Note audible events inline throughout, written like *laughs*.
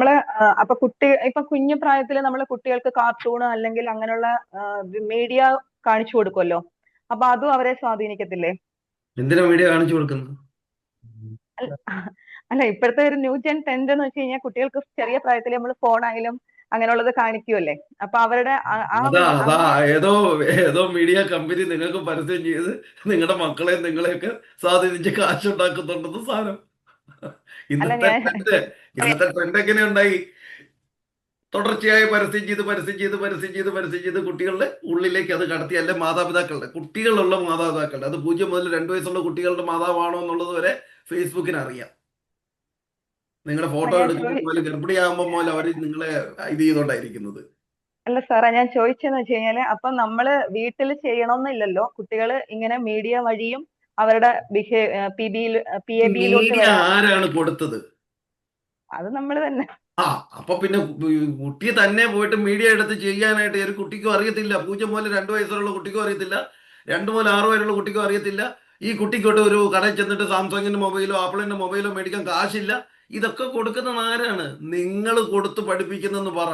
നമ്മൾ അപ്പൊ കുട്ടി ഇപ്പൊ കുഞ്ഞു പ്രായത്തിൽ നമ്മൾ കുട്ടികൾക്ക് കാർട്ടൂൺ അല്ലെങ്കിൽ അങ്ങനെയുള്ള മീഡിയ കാണിച്ചു കൊടുക്കുമല്ലോ അപ്പൊ അതും അവരെ സ്വാധീനിക്കത്തില്ലേ? എന്തിനാ വീഡിയോ കാണിച്ചു കൊടുക്കുന്നത്? അല്ല ഇപ്പോഴത്തെ ഒരു ന്യൂ ജെൻ ടെൻഡ് എന്ന് വെച്ച് കഴിഞ്ഞാൽ കുട്ടികൾക്ക് ചെറിയ പ്രായത്തിൽ നമ്മൾ ഫോണായാലും ആയാലും അങ്ങനെയുള്ളത് കാണിക്കുമല്ലേ അപ്പൊ അവരുടെ ഏതോ ഏതോ മീഡിയ കമ്പനി നിങ്ങൾക്ക് പരസ്യം ചെയ്ത് നിങ്ങളുടെ മക്കളെ നിങ്ങളെയൊക്കെ സ്വാധീനിച്ച് കാശുണ്ടാക്കുന്നുണ്ടെന്ന് സാധനം ഇന്നത്തെ ഇന്നത്തെ ട്രെൻഡ് എങ്ങനെ ഉണ്ടായി? തുടർച്ചയായി പരസ്യം ചെയ്ത് പരസ്യം ചെയ്ത് പരസ്യം ചെയ്ത് പരസ്യം ചെയ്ത് കുട്ടികളുടെ ഉള്ളിലേക്ക് അത് കടത്തി. അല്ലെ മാതാപിതാക്കളുടെ കുട്ടികളുള്ള മാതാപിതാക്കളുടെ. അത് പൂജ്യം മുതൽ രണ്ടു വയസ്സുള്ള കുട്ടികളുടെ മാതാവാണോ എന്നുള്ളത് വരെ ഫേസ്ബുക്കിന് അറിയാം. നിങ്ങളുടെ ഫോട്ടോ എടുക്കുമ്പോൾ മുതൽ ഗർഭിണിയാകുമ്പോൾ മുതൽ അവർ നിങ്ങളെ ഇത് ചെയ്തോണ്ടായിരിക്കുന്നത് അല്ല സാറേ ഞാൻ ചോദിച്ചെന്ന് വെച്ച് കഴിഞ്ഞാൽ അപ്പൊ നമ്മൾ വീട്ടിൽ ചെയ്യണമെന്നില്ലല്ലോ കുട്ടികൾ ഇങ്ങനെ മീഡിയ വഴിയും അവരുടെ ബിഹേ പി ബിയിൽ പി എ ബിയിലോട്ട് ആരാണ് കൊടുത്തത്? അത് നമ്മൾ തന്നെ. ആ അപ്പൊ പിന്നെ കുട്ടി തന്നെ പോയിട്ട് മീഡിയ എടുത്ത് ചെയ്യാനായിട്ട് ഒരു കുട്ടിക്കും അറിയത്തില്ല. പൂജ്യം മുതൽ രണ്ടു വയസ്സുള്ള കുട്ടിക്കും അറിയത്തില്ല. രണ്ടു മുതൽ ആറു വരെയുള്ള കുട്ടിക്കും അറിയത്തില്ല. ഈ കുട്ടിക്കോട്ട് ഒരു കടയിൽ ചെന്നിട്ട് സാംസങ്ങിന്റെ മൊബൈലോ ആപ്പിളിന്റെ മൊബൈലോ മേടിക്കാൻ കാശില്ല. ഇതൊക്കെ കൊടുക്കുന്നത് ആരാണ്? നിങ്ങൾ കൊടുത്ത് പഠിപ്പിക്കുന്നെന്ന് പറ.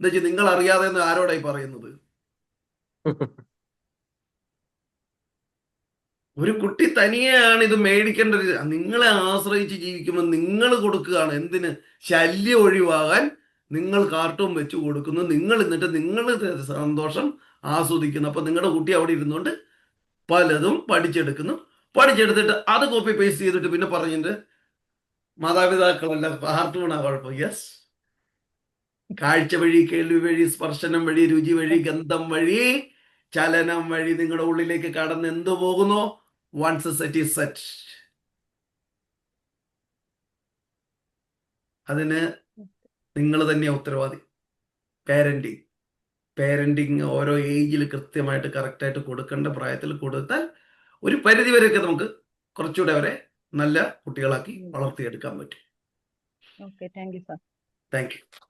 എന്താ നിങ്ങൾ അറിയാതെ എന്ന് ആരോടായി പറയുന്നത്? *laughs* ഒരു കുട്ടി തനിയെയാണ് ഇത് മേടിക്കേണ്ടത്. നിങ്ങളെ ആശ്രയിച്ച് ജീവിക്കുമ്പോൾ നിങ്ങൾ കൊടുക്കുകയാണ്. എന്തിന്? ശല്യം ഒഴിവാകാൻ നിങ്ങൾ കാർട്ടൂൺ വെച്ച് കൊടുക്കുന്നു. നിങ്ങൾ എന്നിട്ട് നിങ്ങൾ സന്തോഷം ആസ്വദിക്കുന്നു. അപ്പൊ നിങ്ങളുടെ കുട്ടി അവിടെ ഇരുന്നുകൊണ്ട് പലതും പഠിച്ചെടുക്കുന്നു. പഠിച്ചെടുത്തിട്ട് അത് കോപ്പി പേസ്റ്റ് ചെയ്തിട്ട് പിന്നെ പറഞ്ഞിട്ട് മാതാപിതാക്കളല്ല കാർട്ടൂണാ കുഴപ്പം. യെസ് കാഴ്ച വഴി കേൾവി വഴി സ്പർശനം വഴി രുചി വഴി ഗന്ധം വഴി ചലനം വഴി നിങ്ങളുടെ ഉള്ളിലേക്ക് കടന്ന് എന്തു പോകുന്നു? Once set is set. അതിന് നിങ്ങൾ തന്നെയാ ഉത്തരവാദി. പാരന്റിങ് പാരന്റിങ് ഓരോ ഏജിൽ കൃത്യമായിട്ട് കറക്റ്റായിട്ട് കൊടുക്കേണ്ട പ്രായത്തിൽ കൊടുത്താൽ ഒരു പരിധി വരെയൊക്കെ നമുക്ക് കുറച്ചുകൂടെ അവരെ നല്ല കുട്ടികളാക്കി വളർത്തിയെടുക്കാൻ പറ്റും. Thank you